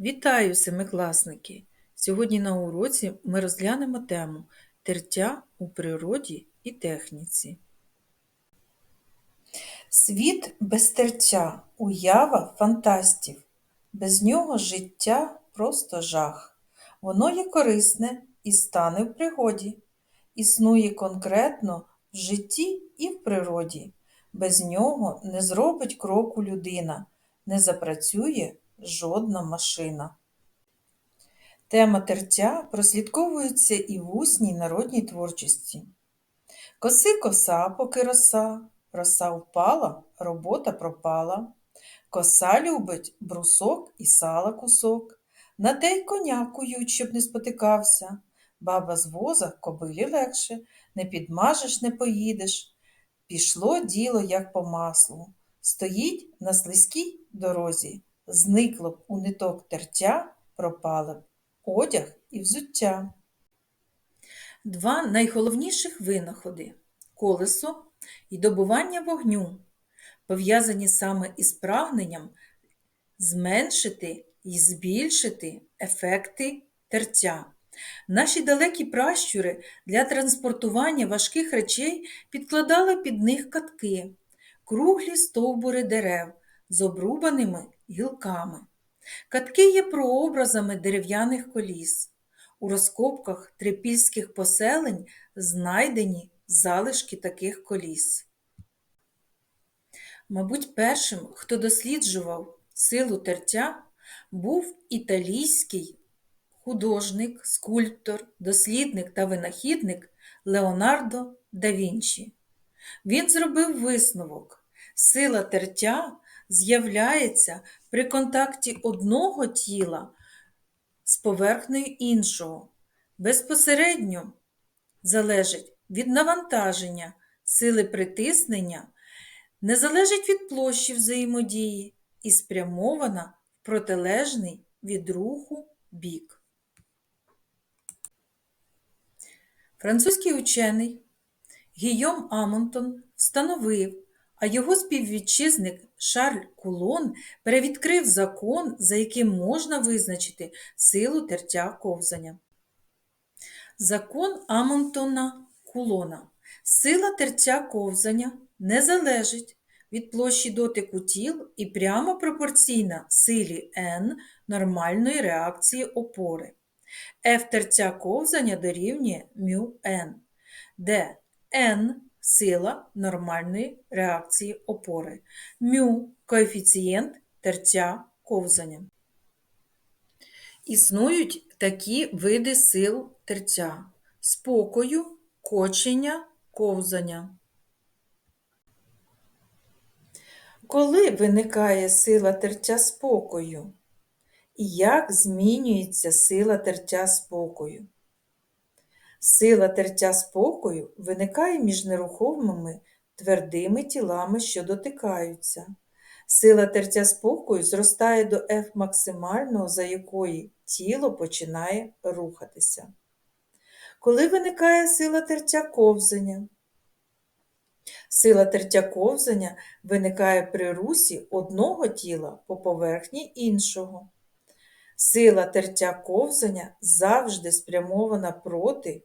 Вітаю, семикласники! Сьогодні на уроці ми розглянемо тему тертя у природі і техніці. Світ без тертя, уява фантастів. Без нього життя просто жах. Воно є корисне і стане в пригоді. Існує конкретно в житті і в природі. Без нього не зробить кроку людина, не запрацює жодна машина. Тема тертя прослідковується і в усній народній творчості. Коси коса, поки роса, роса впала, робота пропала. Коса любить брусок і сала кусок. На те й коня кують, щоб не спотикався. Баба з воза кобилі легше, не підмажеш, не поїдеш. Пішло діло, як по маслу. Стоїть на слизькій дорозі, зникло б у ниток тертя, пропали б одяг і взуття. Два найголовніших винаходи колесо і добування вогню, пов'язані саме із прагненням зменшити і збільшити ефекти тертя. Наші далекі пращури для транспортування важких речей підкладали під них катки, круглі стовбури дерев з обрубаними гілками. Катки є прообразами дерев'яних коліс. У розкопках трипільських поселень знайдені залишки таких коліс. Мабуть, першим, хто досліджував силу тертя, був італійський художник, скульптор, дослідник та винахідник Леонардо да Вінчі. Він зробив висновок: сила тертя з'являється при контакті одного тіла з поверхнею іншого, безпосередньо залежить від навантаження, сили притиснення, не залежить від площі взаємодії і спрямована в протилежний від руху бік. Французький учений Гійом Амонтон встановив, а його співвітчизник Шарль Кулон перевідкрив закон, за яким можна визначити силу тертя ковзання. Закон Амонтона Кулона. Сила тертя ковзання не залежить від площі дотику тіл і прямо пропорційна силі N нормальної реакції опори. F тертя ковзання дорівнює μn, де N сила нормальної реакції опори, μ коефіцієнт тертя ковзання. Існують такі види сил тертя спокою, кочення, ковзання. Коли виникає сила тертя спокою? І як змінюється сила тертя спокою? Сила тертя спокою виникає між нерухомими твердими тілами, що дотикаються. Сила тертя спокою зростає до F максимального, за якої тіло починає рухатися. Коли виникає сила тертя ковзання? Сила тертя ковзання виникає при русі одного тіла по поверхні іншого. Сила тертя ковзання завжди спрямована проти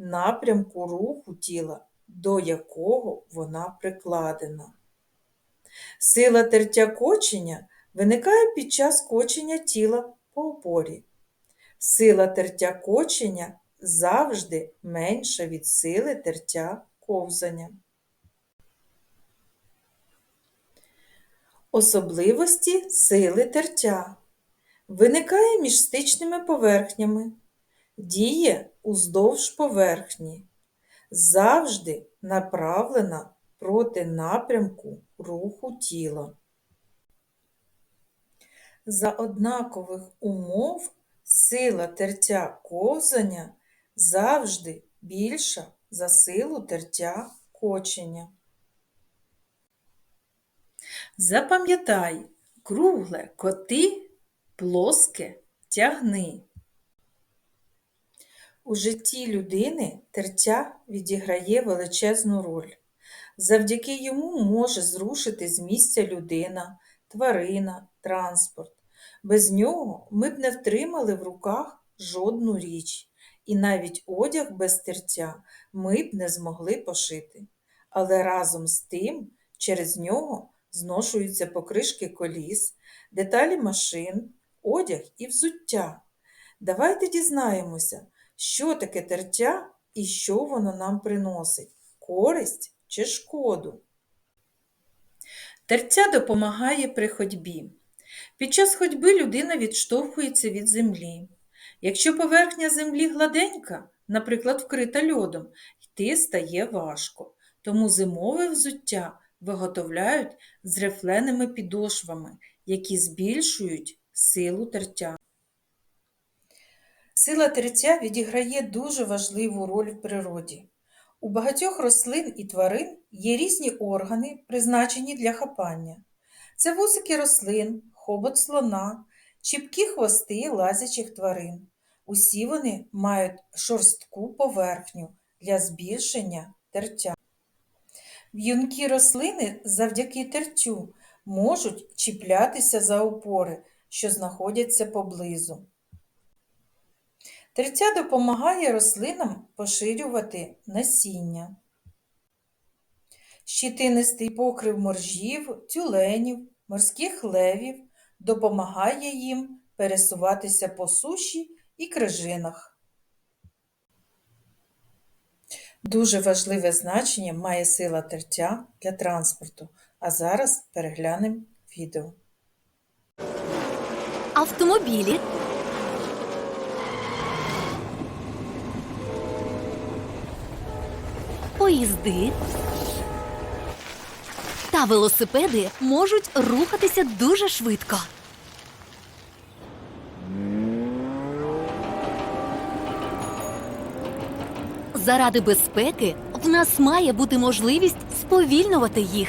напрямку руху тіла, до якого вона прикладена. Сила тертя кочення виникає під час кочення тіла по опорі. Сила тертя кочення завжди менша від сили тертя ковзання. Особливості сили тертя виникає між стичними поверхнями, діє уздовж поверхні, завжди направлена проти напрямку руху тіла. За однакових умов сила тертя ковзання завжди більша за силу тертя кочення. Запам'ятай, кругле коти, плоске тягни. У житті людини тертя відіграє величезну роль. Завдяки йому може зрушити з місця людина, тварина, транспорт. Без нього ми б не втримали в руках жодну річ, і навіть одяг без тертя ми б не змогли пошити. Але разом з тим через нього зношуються покришки коліс, деталі машин, одяг і взуття. Давайте дізнаємося, що таке тертя і що воно нам приносить користь чи шкоду. Тертя допомагає при ходьбі. Під час ходьби людина відштовхується від землі. Якщо поверхня землі гладенька, наприклад, вкрита льодом, йти стає важко. Тому зимове взуття виготовляють з рифленими підошвами, які збільшують силу тертя. Сила тертя відіграє дуже важливу роль в природі. У багатьох рослин і тварин є різні органи, призначені для хапання. Це вусики рослин, хобот слона, чіпкі хвости лазячих тварин. Усі вони мають шорстку поверхню для збільшення тертя. В'юнкі рослини завдяки тертю можуть чіплятися за опори, що знаходяться поблизу. Тертя допомагає рослинам поширювати насіння. Щитинистий покрив моржів, тюленів, морських левів допомагає їм пересуватися по суші і крижинах. Дуже важливе значення має сила тертя для транспорту. А зараз переглянемо відео. Автомобілі поїзди та велосипеди можуть рухатися дуже швидко. Заради безпеки в нас має бути можливість сповільнювати їх.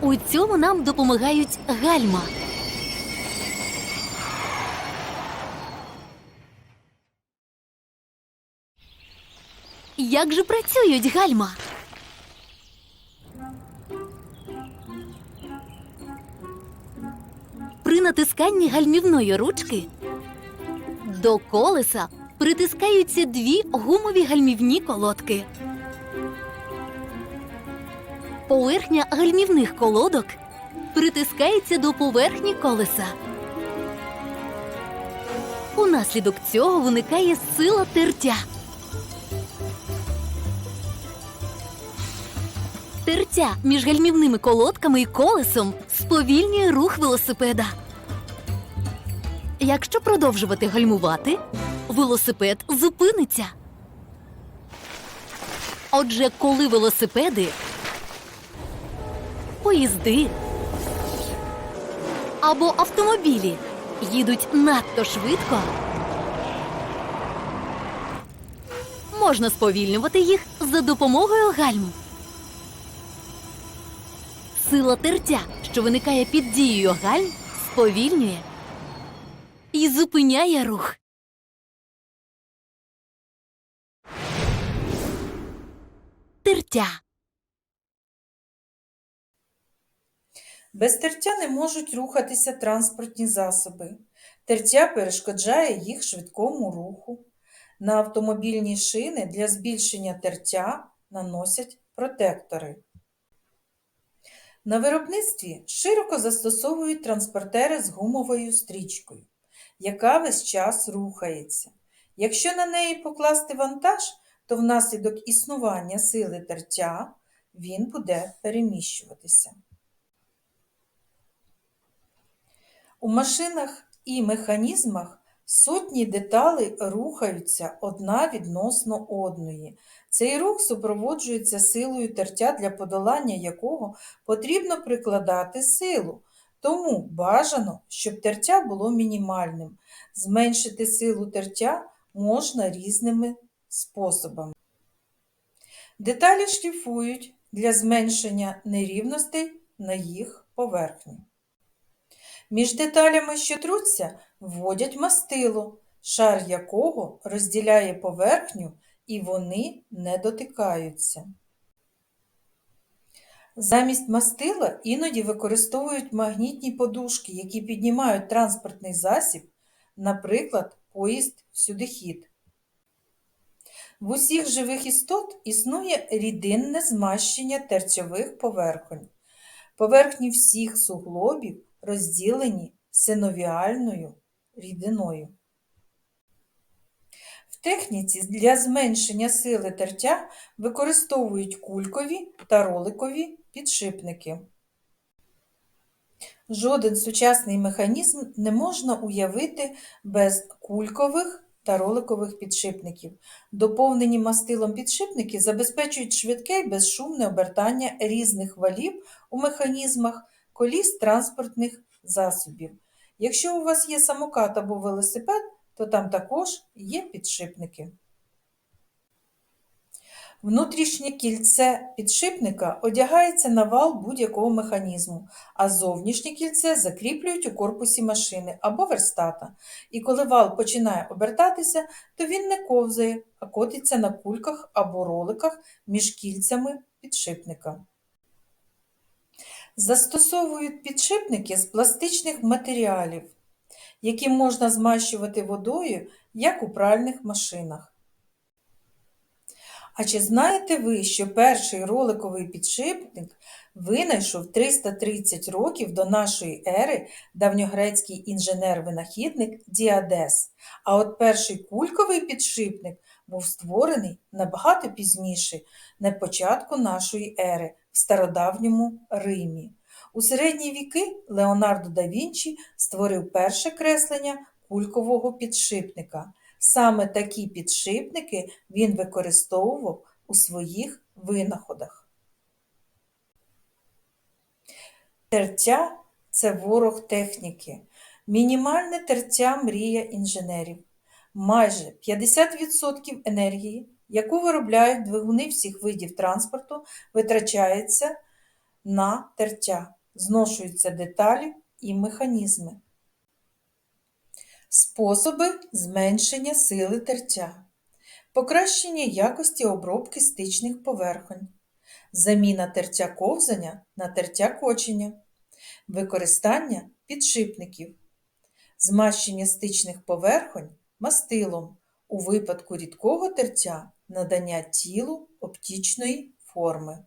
У цьому нам допомагають гальма. Як же працюють гальма? При натисканні гальмівної ручки до колеса притискаються дві гумові гальмівні колодки. Поверхня гальмівних колодок притискається до поверхні колеса. Унаслідок цього виникає сила тертя. Тертя між гальмівними колодками і колесом сповільнює рух велосипеда. Якщо продовжувати гальмувати, велосипед зупиниться. Отже, коли велосипеди, поїзди або автомобілі їдуть надто швидко, можна сповільнювати їх за допомогою гальм. Сила тертя, що виникає під дією гальм, сповільнює і зупиняє рух. Тертя. Без тертя не можуть рухатися транспортні засоби. Тертя перешкоджає їх швидкому руху. На автомобільні шини для збільшення тертя наносять протектори. На виробництві широко застосовують транспортери з гумовою стрічкою, яка весь час рухається. Якщо на неї покласти вантаж, то внаслідок існування сили тертя він буде переміщуватися. У машинах і механізмах сотні деталей рухаються одна відносно одної. Цей рух супроводжується силою тертя, для подолання якого потрібно прикладати силу. Тому бажано, щоб тертя було мінімальним. Зменшити силу тертя можна різними способами. Деталі шліфують для зменшення нерівностей на їх поверхні. Між деталями, що труться, вводять мастило, шар якого розділяє поверхню і вони не дотикаються. Замість мастила іноді використовують магнітні подушки, які піднімають транспортний засіб, наприклад, поїзд всюдихід. В усіх живих істот існує рідинне змащення терцьових поверхонь. Поверхні всіх суглобів розділені синовіальною рідиною. Техніці для зменшення сили тертя використовують кулькові та роликові підшипники. Жоден сучасний механізм не можна уявити без кулькових та роликових підшипників. Доповнені мастилом підшипники забезпечують швидке і безшумне обертання різних валів у механізмах коліс транспортних засобів. Якщо у вас є самокат або велосипед, то там також є підшипники. Внутрішнє кільце підшипника одягається на вал будь-якого механізму, а зовнішнє кільце закріплюють у корпусі машини або верстата. І коли вал починає обертатися, то він не ковзає, а котиться на кульках або роликах між кільцями підшипника. Застосовують підшипники з пластичних матеріалів, які можна змащувати водою, як у пральних машинах. А чи знаєте ви, що перший роликовий підшипник винайшов 330 років до нашої ери давньогрецький інженер-винахідник Діадес, а от перший кульковий підшипник був створений набагато пізніше, на початку нашої ери, в стародавньому Римі. У середні віки Леонардо да Вінчі створив перше креслення кулькового підшипника. Саме такі підшипники він використовував у своїх винаходах. Тертя це ворог техніки. Мінімальне тертя мрія інженерів. Майже 50% енергії, яку виробляють двигуни всіх видів транспорту, витрачається на тертя, зношуються деталі і механізми. Способи зменшення сили тертя, покращення якості обробки стичних поверхонь, заміна тертя ковзання на тертя кочення, використання підшипників, змащення стичних поверхонь мастилом у випадку рідкого тертя надання тілу оптічної форми.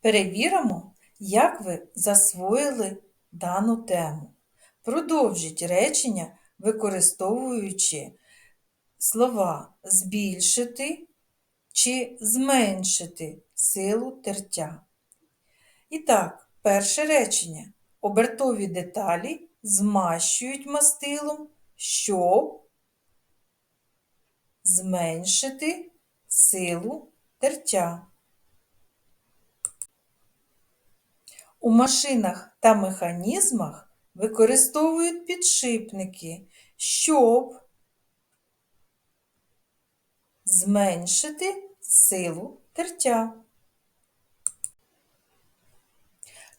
Перевіримо, як ви засвоїли дану тему. Продовжіть речення, використовуючи слова збільшити чи зменшити силу тертя. І так, перше речення. Обертові деталі змащують мастилом, щоб зменшити силу тертя. У машинах та механізмах використовують підшипники, щоб зменшити силу тертя.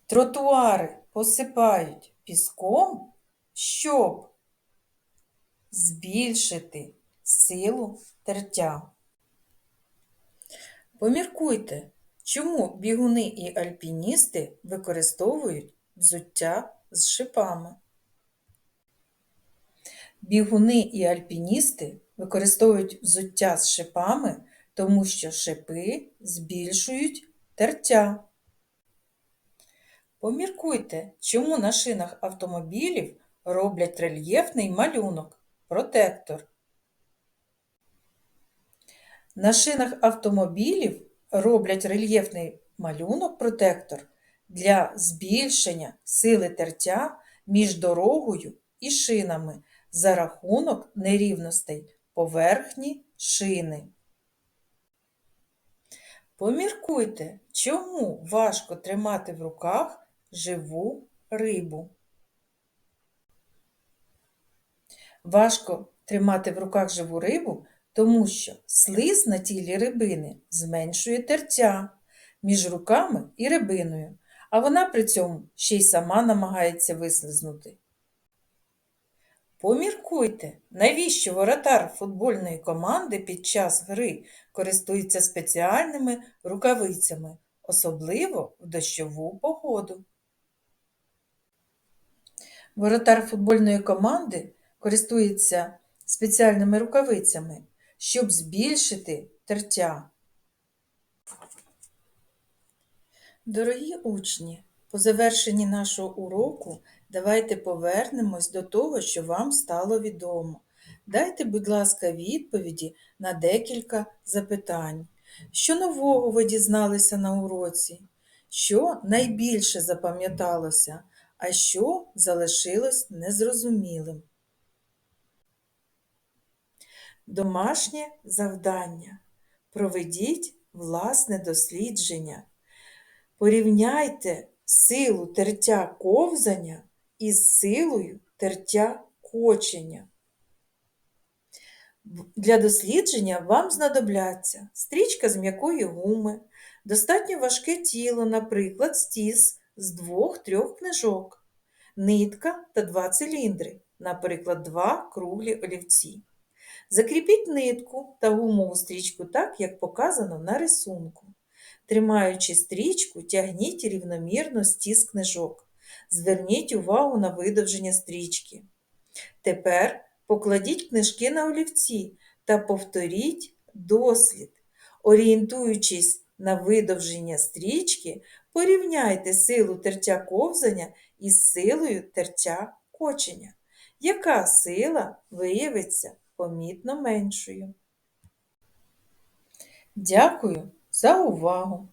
Тротуари посипають піском, щоб збільшити силу тертя. Поміркуйте, чому бігуни і альпіністи використовують взуття з шипами. Бігуни і альпіністи використовують взуття з шипами, тому що шипи збільшують тертя. Поміркуйте, чому на шинах автомобілів роблять рельєфний малюнок протектор. На шинах автомобілів роблять рельєфний малюнок протектор для збільшення сили тертя між дорогою і шинами за рахунок нерівностей поверхні шини. Поміркуйте, чому важко тримати в руках живу рибу. Важко тримати в руках живу рибу, тому що слиз на тілі рибини зменшує тертя між руками і рибиною, а вона при цьому ще й сама намагається вислизнути. Поміркуйте, навіщо воротар футбольної команди під час гри користується спеціальними рукавицями, особливо в дощову погоду. Воротар футбольної команди користується спеціальними рукавицями, щоб збільшити тертя. Дорогі учні, по завершенні нашого уроку давайте повернемось до того, що вам стало відомо. Дайте, будь ласка, відповіді на декілька запитань. Що нового ви дізналися на уроці? Що найбільше запам'яталося, а що залишилось незрозумілим? Домашнє завдання. Проведіть власне дослідження. Порівняйте силу тертя ковзання із силою тертя кочення. Для дослідження вам знадобляться стрічка з м'якої гуми, достатньо важке тіло, наприклад, стіс з двох-трьох книжок, нитка та два циліндри, наприклад, два круглі олівці. Закріпіть нитку та гумову стрічку так, як показано на рисунку. Тримаючи стрічку, тягніть рівномірно стіс книжок. Зверніть увагу на видовження стрічки. Тепер покладіть книжки на олівці та повторіть дослід. Орієнтуючись на видовження стрічки, порівняйте силу тертя ковзання із силою тертя кочення. Яка сила виявиться помітно меншою? Дякую за увагу!